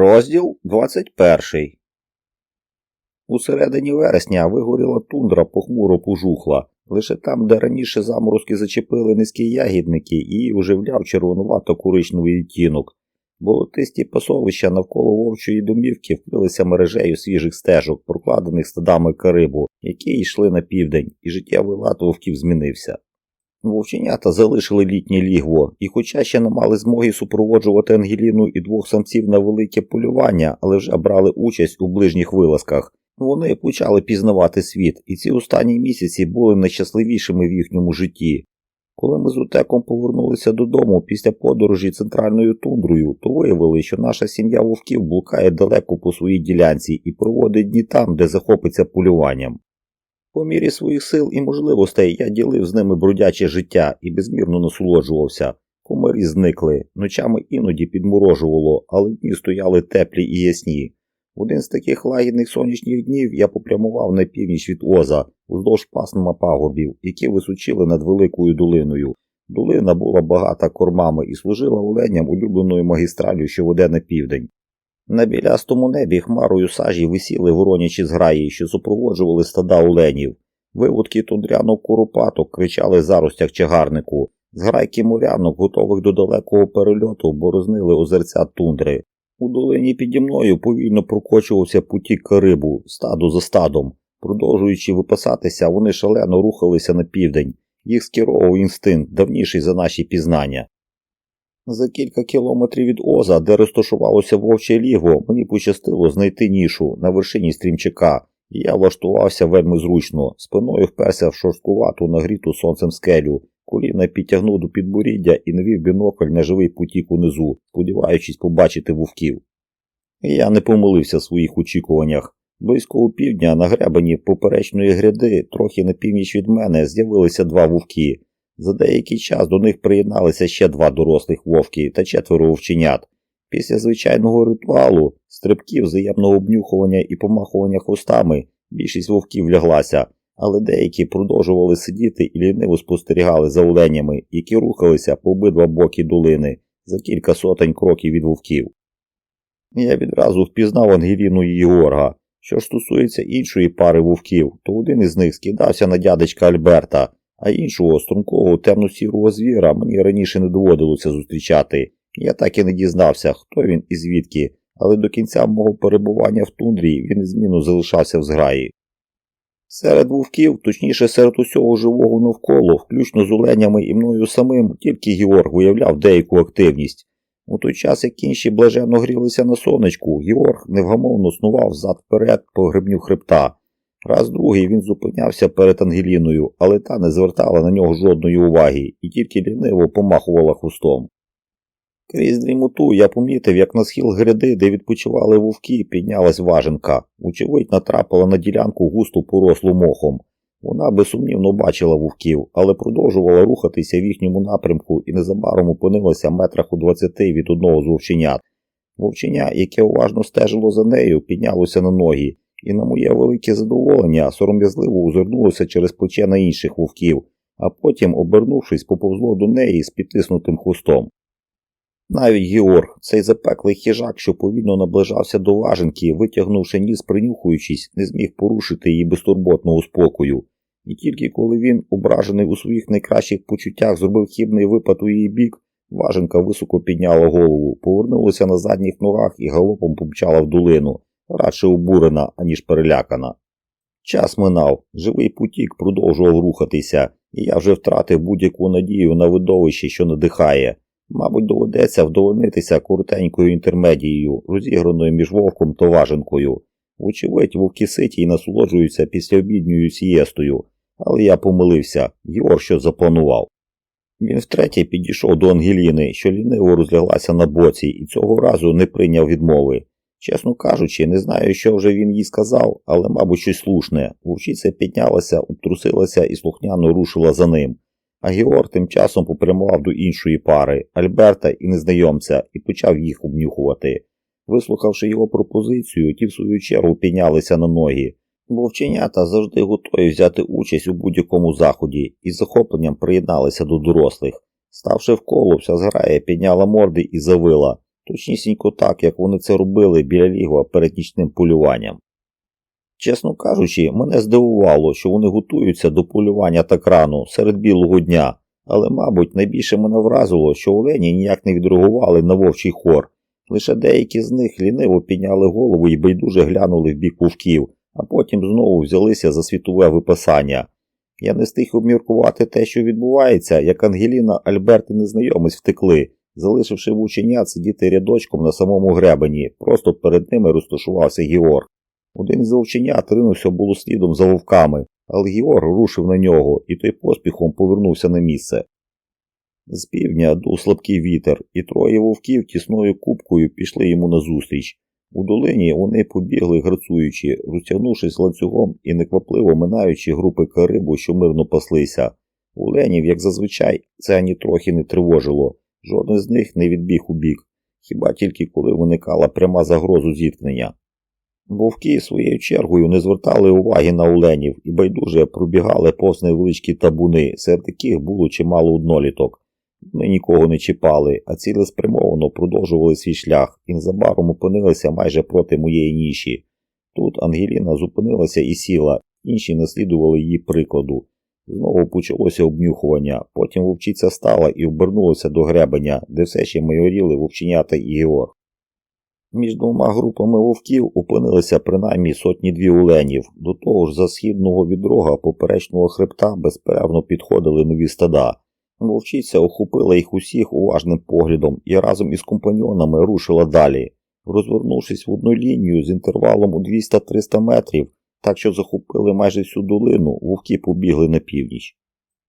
Розділ 21 У середині вересня вигоріла тундра похмуро пожухла. Лише там, де раніше заморозки зачепили низькі ягідники, її оживляв червонувато коричневий відтінок. Болотисті пасовища навколо вовчої домівки вкрилися мережею свіжих стежок, прокладених стадами карибу, які йшли на південь, і життєвий лад вовків змінився. Вовченята залишили літнє лігво, і хоча ще не мали змоги супроводжувати Ангеліну і двох самців на велике полювання, але вже брали участь у ближніх вилазках, вони почали пізнавати світ, і ці останні місяці були найщасливішими в їхньому житті. Коли ми з Утеком повернулися додому після подорожі центральною тундрою, то виявили, що наша сім'я вовків блукає далеко по своїй ділянці і проводить дні там, де захопиться полюванням. По мірі своїх сил і можливостей я ділив з ними бродяче життя і безмірно насолоджувався. Комарі зникли, ночами іноді підморожувало, але дні стояли теплі і ясні. В один з таких лагідних сонячних днів я попрямував на північ від Оза, уздовж пасма пагорбів, які височили над великою долиною. Долина була багата кормами і служила оленям улюбленою магістралю, що веде на південь. На білястому небі хмарою сажі висіли воронячі зграї, що супроводжували стада оленів. Виводки тундрянок куропаток кричали заростях чагарнику. Зграйки морянок, готових до далекого перельоту, борознили озерця тундри. У долині піді мною повільно прокочувався потік карибу, стаду за стадом. Продовжуючи випасатися, вони шалено рухалися на південь. Їх скеровував інстинкт, давніший за наші пізнання. За кілька кілометрів від Оза, де розташувалося вовче ліго, мені пощастило знайти нішу на вершині стрімчака, і я влаштувався вельми зручно, спиною вперся в шорсткувату нагріту сонцем скелю, коліна підтягнув до підборіддя і навів бінокль на живий потік унизу, сподіваючись побачити вовків. Я не помилився в своїх очікуваннях. Близько у півдня на гребені поперечної гряди, трохи на північ від мене, з'явилися два вовки. За деякий час до них приєдналися ще два дорослих вовки та четверо вовченят. Після звичайного ритуалу, стрибків, взаємного обнюхування і помахування хвостами, більшість вовків ляглася, але деякі продовжували сидіти і ліниво спостерігали за оленями, які рухалися по обидва боки долини за кілька сотень кроків від вовків. Я відразу впізнав Ангеліну і Єорга. Що ж стосується іншої пари вовків, то один із них скидався на дядечка Альберта а іншого стрункого темно-сірого звіра мені раніше не доводилося зустрічати. Я так і не дізнався, хто він і звідки, але до кінця мого перебування в тундрі він незмінно залишався в зграї. Серед вовків, точніше серед усього живого навколо, включно з оленями і мною самим, тільки Георг виявляв деяку активність. У той час, як інші блаженно грілися на сонечку, Георг невгамовно снував зад вперед по гребню хребта, Раз другий він зупинявся перед Ангеліною, але та не звертала на нього жодної уваги і тільки ліниво помахувала хвостом. Крізь дрімоту я помітив, як на схил гряди, де відпочивали вовки, піднялась важенка. Очевидь, натрапила на ділянку густо порослу мохом. Вона безсумнівно бачила вовків, але продовжувала рухатися в їхньому напрямку і незабаром опинилася метрах у двадцяти від одного з вовченят. Вовченя, яке уважно стежило за нею, піднялося на ноги і на моє велике задоволення сором'язливо озирнулося через плече на інших вовків, а потім, обернувшись, поповзло до неї з підтиснутим хвостом. Навіть Георг, цей запеклий хижак, що повільно наближався до важенки, витягнувши ніс, принюхуючись, не зміг порушити її безтурботного спокою. І тільки коли він, ображений у своїх найкращих почуттях, зробив хібний випад у її бік, важенка високо підняла голову, повернулася на задніх ногах і галопом помчала в долину, радше обурена, аніж перелякана. Час минав, живий потік продовжував рухатися, і я вже втратив будь-яку надію на видовище, що надихає. Мабуть, доведеться вдовольнитися коротенькою інтермедією, розіграною між вовком та важенкою. Вочевидь, вовки ситі й насолоджуються післяобідньою сієстою, але я помилився, Єор що запланував. Він втретє підійшов до Ангеліни, що ліниво розляглася на боці, і цього разу не прийняв відмови. Чесно кажучи, не знаю, що вже він їй сказав, але, мабуть, щось слушне. Вовчиця піднялася, обтрусилася і слухняно рушила за ним. А Георг тим часом попрямував до іншої пари Альберта і незнайомця, і почав їх обнюхувати. Вислухавши його пропозицію, ті в свою чергу піднялися на ноги. Вовченята завжди готові взяти участь у будь-якому заході і з захопленням приєдналися до дорослих. Ставши в коло, вся зграя підняла морди і завила. Точнісінько так, як вони це робили біля лігва перед нічним полюванням. Чесно кажучи, мене здивувало, що вони готуються до полювання так рано, серед білого дня, але, мабуть, найбільше мене вразило, що олені ніяк не відреагували на вовчий хор. Лише деякі з них ліниво підняли голову і байдуже глянули в бік вовків, а потім знову взялися за світове виписання. Я не стиг обміркувати те, що відбувається, як Ангеліна, Альберт і незнайомець втекли, залишивши вученят сидіти рядочком на самому гребені, просто перед ними розташувався Георг. Один з вовченят ринувся було слідом за вовками, але Георг рушив на нього, і той поспіхом повернувся на місце. З півдня дув слабкий вітер, і троє вовків тісною купкою пішли йому назустріч. У долині вони побігли грацуючи, розтягнувшись ланцюгом і неквапливо минаючи групи карибу, що мирно паслися. У ленів, як зазвичай, це ані трохи не тривожило, жоден з них не відбіг у бік, хіба тільки коли виникала пряма загроза зіткнення. Вовки своєю чергою не звертали уваги на оленів і байдуже пробігали повз невеличкі табуни, серед яких було чимало одноліток. Вони нікого не чіпали, а цілеспрямовано продовжували свій шлях і незабаром опинилися майже проти моєї ніші. Тут Ангеліна зупинилася і сіла, інші наслідували її прикладу. Знову почалося обнюхування, потім вовчиця стала і обернулася до гребеня, де все ще майоріли вовченята і Георг. Між двома групами вовків опинилися принаймні сотні дві оленів, до того ж за східного відрога поперечного хребта безперервно підходили нові стада. Вовчиця охопила їх усіх уважним поглядом і разом із компаньонами рушила далі. Розвернувшись в одну лінію з інтервалом у 200-300 метрів, так що захопили майже всю долину, вовки побігли на північ.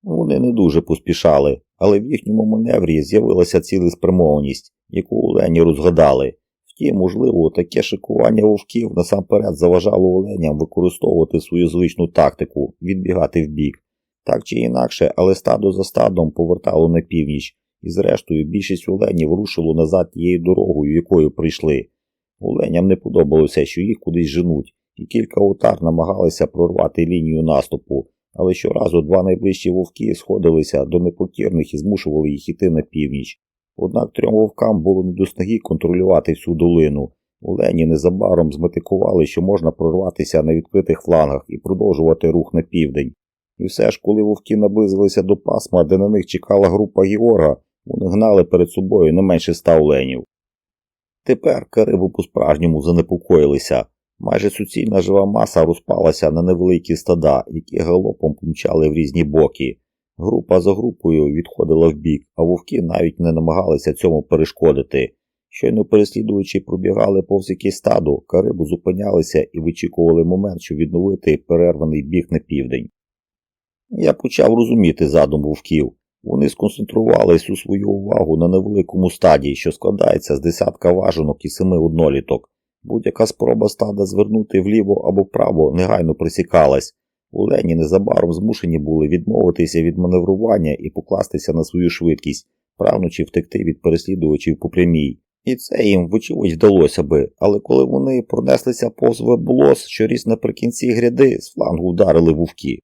Вони не дуже поспішали, але в їхньому маневрі з'явилася цілеспрямованість, яку олені розгадали. Втім, можливо, таке шикування вовків насамперед заважало оленям використовувати свою звичну тактику відбігати вбік. Так чи інакше, але стадо за стадом повертало на північ, і зрештою більшість оленів рушило назад тією дорогою, якою прийшли. Оленям не подобалося, що їх кудись женуть, і кілька отар намагалися прорвати лінію наступу, але щоразу два найближчі вовки сходилися до непокірних і змушували їх іти на північ. Однак трьом вовкам було не до снаги контролювати всю долину. Олені незабаром зметикували, що можна прорватися на відкритих флангах і продовжувати рух на південь. І все ж, коли вовки наблизилися до пасма, де на них чекала група Георга, вони гнали перед собою не менше ста оленів. Тепер кариби по-справжньому занепокоїлися. Майже суцільна жива маса розпалася на невеликі стада, які галопом помчали в різні боки. Група за групою відходила вбік, а вовки навіть не намагалися цьому перешкодити. Щойно переслідуючи пробігали повз якесь стадо, карибу зупинялися і вичікували момент, щоб відновити перерваний біг на південь. Я почав розуміти задум вовків. Вони сконцентрували всю свою увагу на невеликому стаді, що складається з десятка важенок і семи одноліток. Будь-яка спроба стада звернути вліво або вправо негайно присікалась. Олені незабаром змушені були відмовитися від маневрування і покластися на свою швидкість, прагнучи втекти від переслідувачів по прямій. І це їм, вочевидь, вдалося би, але коли вони пронеслися повз вебулос, що ріс наприкінці гряди, з флангу вдарили вовки.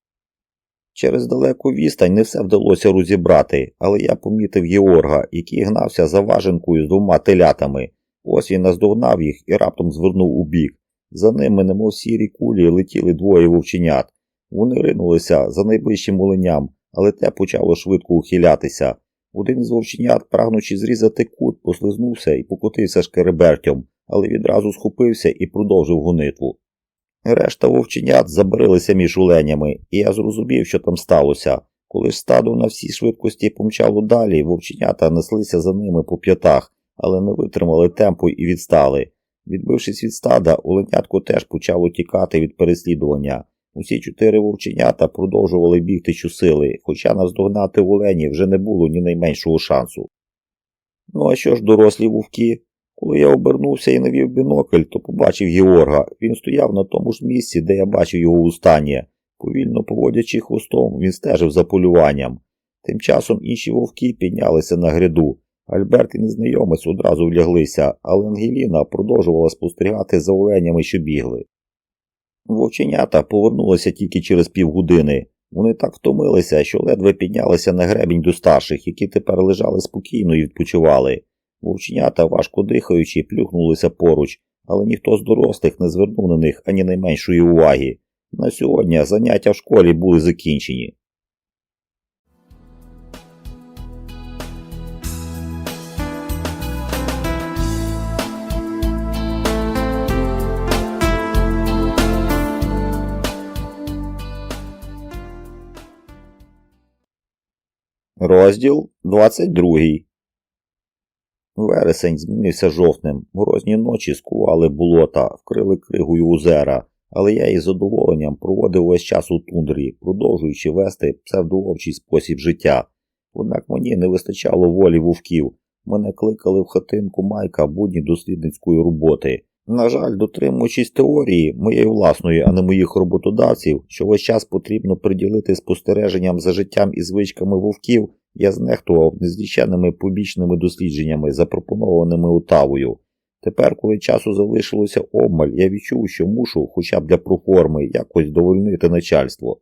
Через далеку відстань не все вдалося розібрати, але я помітив Георга, який гнався за важенкою з двома телятами. Ось він наздогнав їх і раптом звернув у бік. За ними, немов сірі кулі, летіли двоє вовченят. Вони ринулися за найближчим оленям, але те почало швидко ухилятися. Один із вовченят, прагнучи зрізати кут, послизнувся і покотився шкеребертям, але відразу схопився і продовжив гонитву. Решта вовченят забарилися між оленями, і я зрозумів, що там сталося. Коли стадо на всій швидкості помчало далі, вовченята неслися за ними по п'ятах, але не витримали темпу і відстали. Відбившись від стада, оленятко теж почало тікати від переслідування. Усі чотири вовченята продовжували бігти щосили, хоча наздогнати олені вже не було ні найменшого шансу. Ну а що ж дорослі вовки? Коли я обернувся і навів бінокль, то побачив Георга. Він стояв на тому ж місці, де я бачив його устані. Повільно поводячи хвостом, він стежив за полюванням. Тим часом інші вовки піднялися на гряду. Альберт і незнайомець одразу вляглися, але Ангеліна продовжувала спостерігати за оленями, що бігли. Вовченята повернулися тільки через півгодини. Вони так втомилися, що ледве піднялися на гребінь до старших, які тепер лежали спокійно і відпочивали. Вовченята, важко дихаючи, плюхнулися поруч, але ніхто з дорослих не звернув на них ані найменшої уваги. На сьогодні заняття в школі були закінчені. Розділ 22 Вересень змінився жовтнем. Морозні ночі скували болота, вкрили кригою озера, але я із задоволенням проводив весь час у тундрі, продовжуючи вести псевдововчий спосіб життя. Однак мені не вистачало волі вовків. Мене кликали в хатинку майка будні дослідницької роботи. На жаль, дотримуючись теорії моєї власної, а не моїх роботодавців, що весь час потрібно приділити спостереженням за життям і звичками вовків, я знехтував незліченними побічними дослідженнями, запропонованими Отавою. Тепер, коли часу залишилося обмаль, я відчув, що мушу, хоча б для проформи, якось довольнити начальство.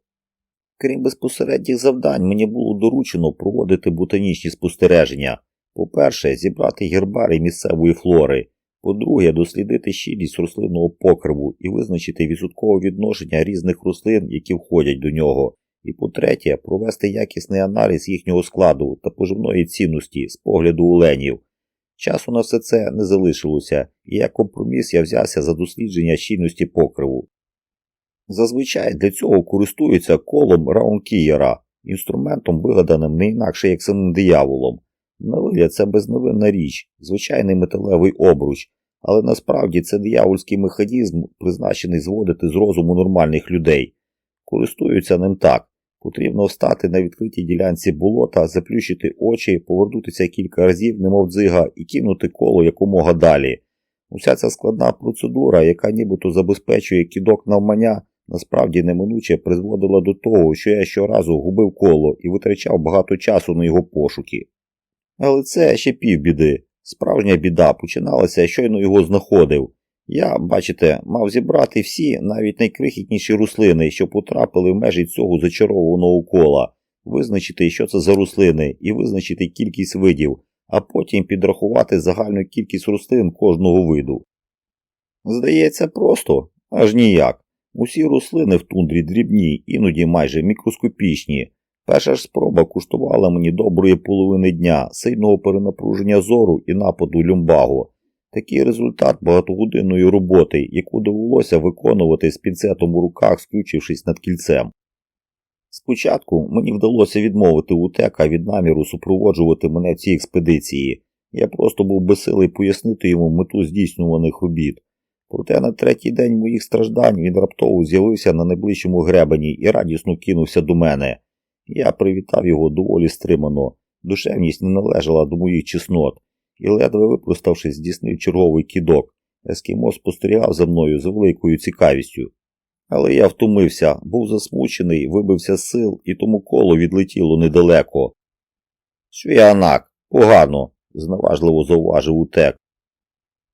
Крім безпосередніх завдань, мені було доручено проводити ботанічні спостереження. По-перше, зібрати гербарій місцевої флори. По-друге, дослідити щільність рослинного покриву і визначити відсоткове відношення різних рослин, які входять до нього. І по-третє, провести якісний аналіз їхнього складу та поживної цінності з погляду оленів. Часу на все це не залишилося, і як компроміс я взявся за дослідження щільності покриву. Зазвичай для цього користуються колом Раункієра, інструментом, вигаданим не інакше як самим дияволом. На це безновинна річ, звичайний металевий обруч, але насправді це диявольський механізм, призначений зводити з розуму нормальних людей. Користуються ним так. Потрібно встати на відкритій ділянці болота, заплющити очі, повернутися кілька разів, немов дзига, і кинути коло якомога далі. Уся ця складна процедура, яка нібито забезпечує кідок навмання, насправді неминуче призводила до того, що я щоразу губив коло і витрачав багато часу на його пошуки. Але це ще півбіди. Справжня біда починалася, щойно його знаходив. Я, бачите, мав зібрати всі, навіть найкрихітніші руслини, що потрапили в межі цього зачарованого кола, визначити, що це за руслини, і визначити кількість видів, а потім підрахувати загальну кількість рослин кожного виду. Здається, просто, аж ніяк. Усі рослини в тундрі дрібні, іноді майже мікроскопічні. Перша ж спроба куштувала мені доброї половини дня, сильного перенапруження зору і нападу люмбаго. Такий результат багатогодинної роботи, яку довелося виконувати з пінцетом у руках, скрючившись над кільцем. Спочатку мені вдалося відмовити утека від наміру супроводжувати мене в цій експедиції. Я просто був безсилий пояснити йому мету здійснюваних робіт. Проте на третій день моїх страждань він раптово з'явився на найближчому гребені і радісно кинувся до мене. Я привітав його доволі стримано. Душевність не належала до моїх чеснот і, ледве випроставшись, здійснив черговий кідок. Ескімо спостерігав за мною з великою цікавістю. Але я втомився, був засмучений, вибився з сил, і тому коло відлетіло недалеко. Свіанак, погано, зневажливо зауважив утек.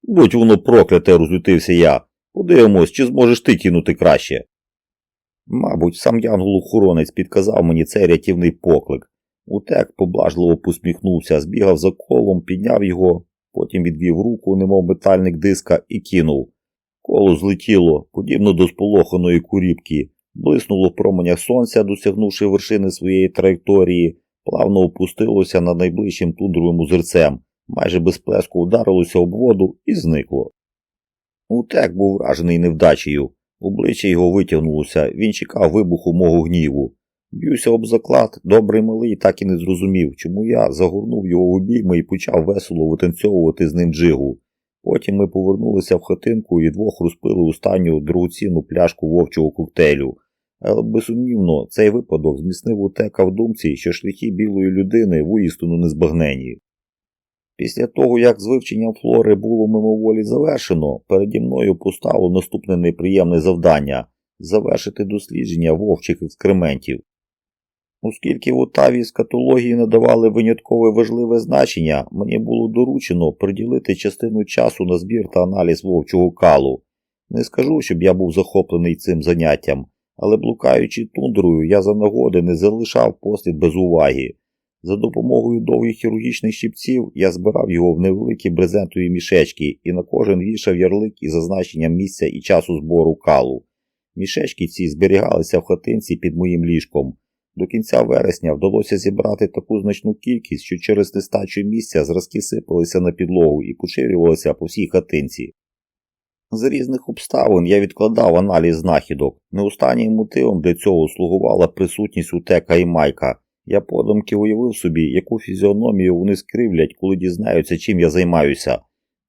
Будь воно прокляте, розлютився я. Подивимось, чи зможеш ти кинути краще. Мабуть, сам янгол-охоронець підказав мені цей рятівний поклик. Утек поблажливо посміхнувся, збігав за колом, підняв його, потім відвів руку, немов метальник диска, і кинув. Коло злетіло, подібно до сполоханої куріпки, блиснуло в променях сонця, досягнувши вершини своєї траєкторії, плавно опустилося над найближчим тундровим озерцем, майже без плеску вдарилося об воду і зникло. Утек був вражений невдачею. Обличчя його витягнулося, він чекав вибуху мого гніву. Б'юся об заклад, добрий малий так і не зрозумів, чому я загорнув його в обійми і почав весело витанцьовувати з ним джигу. Потім ми повернулися в хатинку і двох розпили останню дорогоцінну пляшку вовчого коктейлю. Але безсумнівно, цей випадок зміцнив утека в думці, що шляхи білої людини воістину незбагнені. Після того, як з вивченням флори було мимоволі завершено, переді мною постало наступне неприємне завдання завершити дослідження вовчих екскрементів. Оскільки в Отаві скатології надавали виняткове важливе значення, мені було доручено приділити частину часу на збір та аналіз вовчого калу. Не скажу, щоб я був захоплений цим заняттям, але блукаючи тундрою, я за нагоди не залишав послід без уваги. За допомогою довгих хірургічних щипців я збирав його в невеликі брезентові мішечки і на кожен вішав ярлик із зазначенням місця і часу збору калу. Мішечки ці зберігалися в хатинці під моїм ліжком. До кінця вересня вдалося зібрати таку значну кількість, що через нестачу місця зразки сипалися на підлогу і поширювалися по всій хатинці. З різних обставин я відкладав аналіз знахідок. Неостаннім мотивом для цього слугувала присутність утека і майка. Я подумки уявив собі, яку фізіономію вони скривлять, коли дізнаються, чим я займаюся.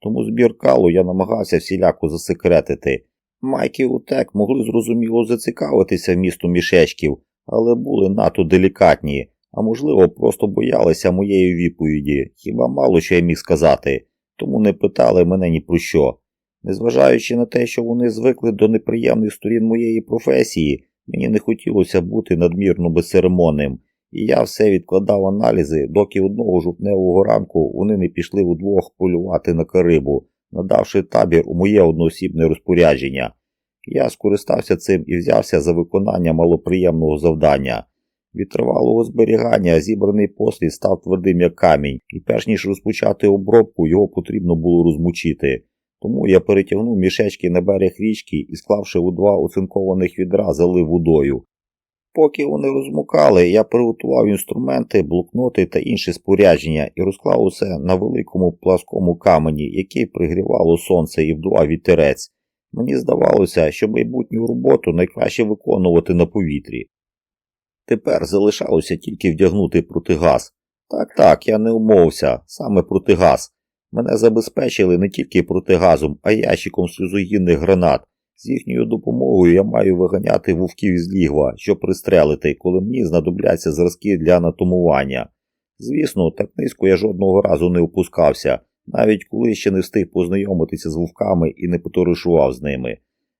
Тому збір калу я намагався всіляко засекретити. Майк і утек могли зрозуміло зацікавитися вмісту мішечків, але були надто делікатні, а можливо, просто боялися моєї відповіді, хіба мало що я міг сказати, тому не питали мене ні про що. Незважаючи на те, що вони звикли до неприємних сторін моєї професії, мені не хотілося бути надмірно безцеремонним, і я все відкладав аналізи, доки одного жовтневого ранку вони не пішли удвох полювати на Карибу, надавши табір у моє одноосібне розпорядження. Я скористався цим і взявся за виконання малоприємного завдання. Від тривалого зберігання зібраний послід став твердим як камінь, і перш ніж розпочати обробку, його потрібно було розмочити. Тому я перетягнув мішечки на берег річки і, склавши у два оцинкованих відра, залив водою. Поки вони розмокали, я приготував інструменти, блокноти та інші спорядження і розклав усе на великому пласкому камені, який пригрівало сонце і вдува вітерець. Мені здавалося, що майбутню роботу найкраще виконувати на повітрі. Тепер залишалося тільки вдягнути протигаз. Так, так, я не умовився, саме протигаз. Мене забезпечили не тільки протигазом, а ящиком сльозогінних гранат. З їхньою допомогою я маю виганяти вовків із лігва, щоб пристрелити, коли мені знадобляться зразки для анатомування. Звісно, так низько я жодного разу не опускався, навіть коли ще не встиг познайомитися з вовками і не потоваришував з ними.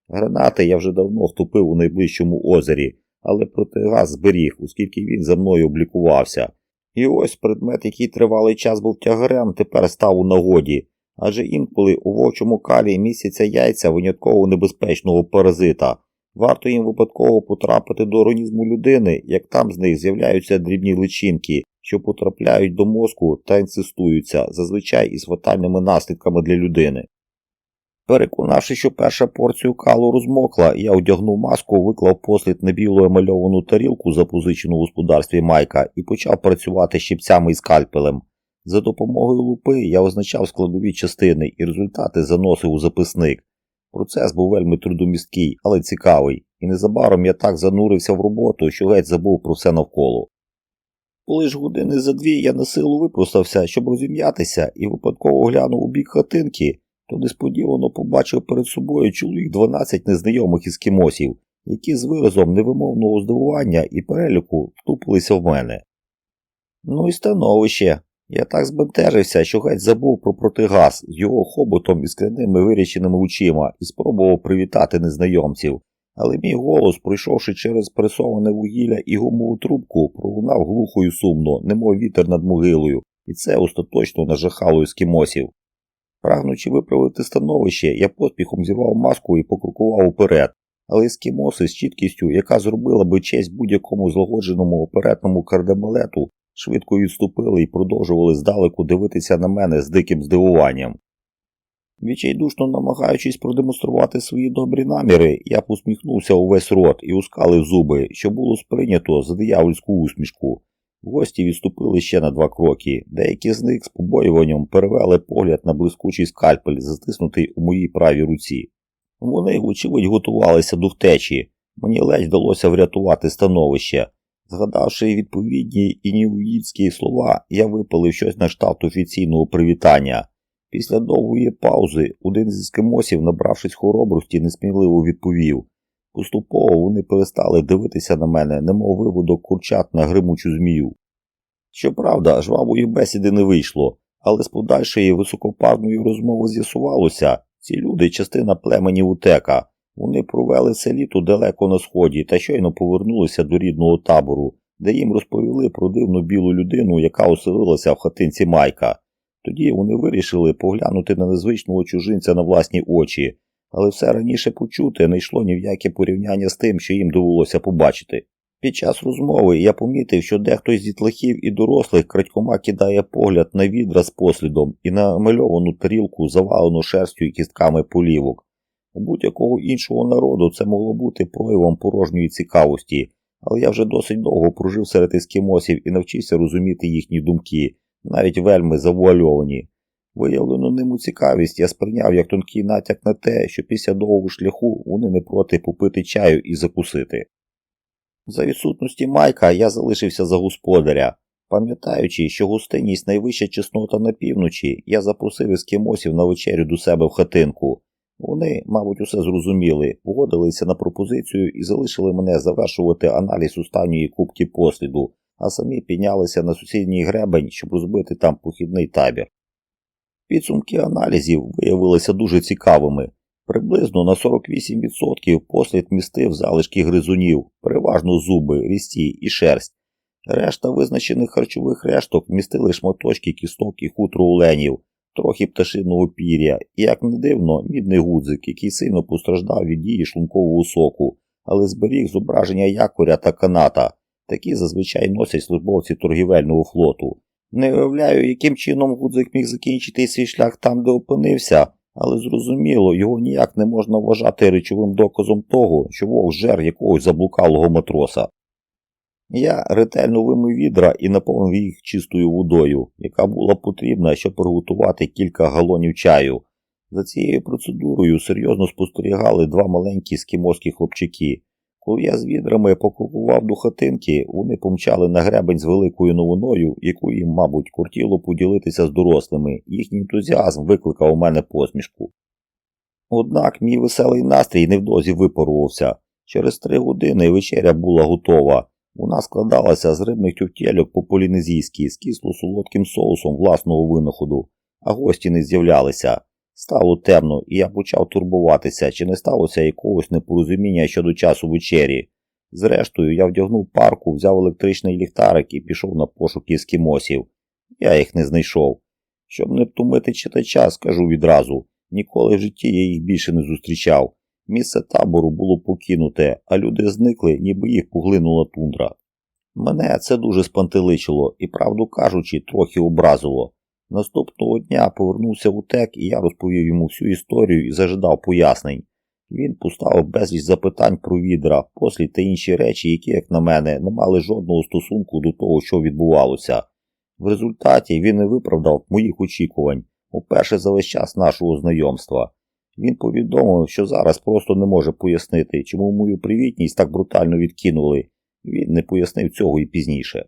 Гранати я вже давно втопив у найближчому озері, але протигаз зберіг, оскільки він за мною облікувався. І ось предмет, який тривалий час був тягарем, тепер став у нагоді, адже інколи у вовчому калі містяться яйця винятково небезпечного паразита. Варто їм випадково потрапити до організму людини, як там з них з'являються дрібні личинки, що потрапляють до мозку та інцистуються, зазвичай із фатальними наслідками для людини. Переконавши, що перша порція калу розмокла, я одягнув маску, виклав послід на білу емальовану тарілку, запозичену в господарстві Майка, і почав працювати щипцями і скальпелем. За допомогою лупи я означав складові частини і результати заносив у записник. Процес був вельми трудомісткий, але цікавий, і незабаром я так занурився в роботу, що геть забув про все навколо. Коли ж години за дві я на силу випростався, щоб розім'ятися, і випадково глянув у бік хатинки, то несподівано побачив перед собою чоловік 12 незнайомих іскімосів, які з виразом невимовного здивування і переліку втупилися в мене. Ну і становище. Я так збентежився, що геть забув про протигаз з його хоботом і скляними виріченими очима і спробував привітати незнайомців. Але мій голос, пройшовши через пресоване вугілля і гумову трубку, пролунав глухо і сумно, немов вітер над могилою, і це остаточно нажахало ескімосів. Прагнучи виправити становище, я поспіхом зірвав маску і покрукував уперед, але ескімоси з чіткістю, яка зробила би честь будь-якому злагодженому оперетному кардебалету, швидко відступили і продовжували здалеку дивитися на мене з диким здивуванням. Відчайдушно намагаючись продемонструвати свої добрі наміри, я посміхнувся увесь рот і ускалив зуби, що було сприйнято за диявольську усмішку. Гості відступили ще на два кроки, деякі з них з побоюванням перевели погляд на блискучий скальпель, затиснутий у моїй правій руці. Вони, вочевидь, готувалися до втечі, мені ледь вдалося врятувати становище. Згадавши відповідні інівїдські слова, я випалив щось на штат офіційного привітання. Після довгої паузи один з ескимосів, набравшись хоробрості, несміливо відповів. Поступово вони перестали дивитися на мене, немов виводок курчат на гримучу змію. Щоправда, жвавої бесіди не вийшло, але з подальшої високопарної розмови з'ясувалося, ці люди частина племені утека. Вони провели все літо далеко на сході та щойно повернулися до рідного табору, де їм розповіли про дивну білу людину, яка оселилася в хатинці Майка. Тоді вони вирішили поглянути на незвичного чужинця на власні очі, але все раніше почуте не йшло ні в яке порівняння з тим, що їм довелося побачити. Під час розмови я помітив, що дехто з дітлахів і дорослих крадькома кидає погляд на відра з послідом і на мальовану тарілку, завалену шерстю і кістками полівок. У будь-якого іншого народу це могло бути проявом порожньої цікавості, але я вже досить довго прожив серед ескімосів і навчився розуміти їхні думки, навіть вельми завуальовані. Виявлену ним у цікавість я сприйняв як тонкий натяк на те, що після довгого шляху вони не проти попити чаю і закусити. За відсутності Майка я залишився за господаря. Пам'ятаючи, що гостинність найвища чеснота на півночі, я запросив ескімосів на вечерю до себе в хатинку. Вони, мабуть, усе зрозуміли, погодилися на пропозицію і залишили мене завершувати аналіз останньої кубки посліду, а самі піднялися на сусідній гребень, щоб розбити там похідний табір. Підсумки аналізів виявилися дуже цікавими. Приблизно на 48% послід містив залишки гризунів, переважно зуби, рісті і шерсть. Решта визначених харчових решток містили шматочки кісток і хутро оленів, трохи пташиного пір'я і, як не дивно, мідний гудзик, який сильно постраждав від дії шлункового соку, але зберіг зображення якоря та каната. Такі зазвичай носять службовці торгівельного флоту. Не уявляю, яким чином гудзик міг закінчити свій шлях там, де опинився, але зрозуміло, його ніяк не можна вважати речовим доказом того, що вовк жер якогось заблукалого матроса. Я ретельно вимив відра і наповнив їх чистою водою, яка була потрібна, щоб приготувати кілька галонів чаю. За цією процедурою серйозно спостерігали два маленькі скімоські хлопчики. Коли я з відрами покупував до хатинки, вони помчали на гребень з великою новиною, яку їм, мабуть, кортіло поділитися з дорослими. Їхній ентузіазм викликав у мене посмішку. Однак мій веселий настрій невдовзі випарувався. Через три години вечеря була готова. Вона складалася з рибних тюфтєльок по полінезійськи з кисло-солодким соусом власного винаходу, а гості не з'являлися. Стало темно, і я почав турбуватися, чи не сталося якогось непорозуміння щодо часу вечері. Зрештою, я вдягнув парку, взяв електричний ліхтарик і пішов на пошуки ескімосів. Я їх не знайшов. Щоб не втомити читача, скажу відразу, ніколи в житті я їх більше не зустрічав. Місце табору було покинуте, а люди зникли, ніби їх поглинула тундра. Мене це дуже спантеличило і, правду кажучи, трохи образило. Наступного дня повернувся в УТЕК і я розповів йому всю історію і зажидав пояснень. Він поставив безліч запитань про відра, послід та інші речі, які, як на мене, не мали жодного стосунку до того, що відбувалося. В результаті він не виправдав моїх очікувань, уперше за весь час нашого знайомства. Він повідомив, що зараз просто не може пояснити, чому мою привітність так брутально відкинули. Він не пояснив цього і пізніше.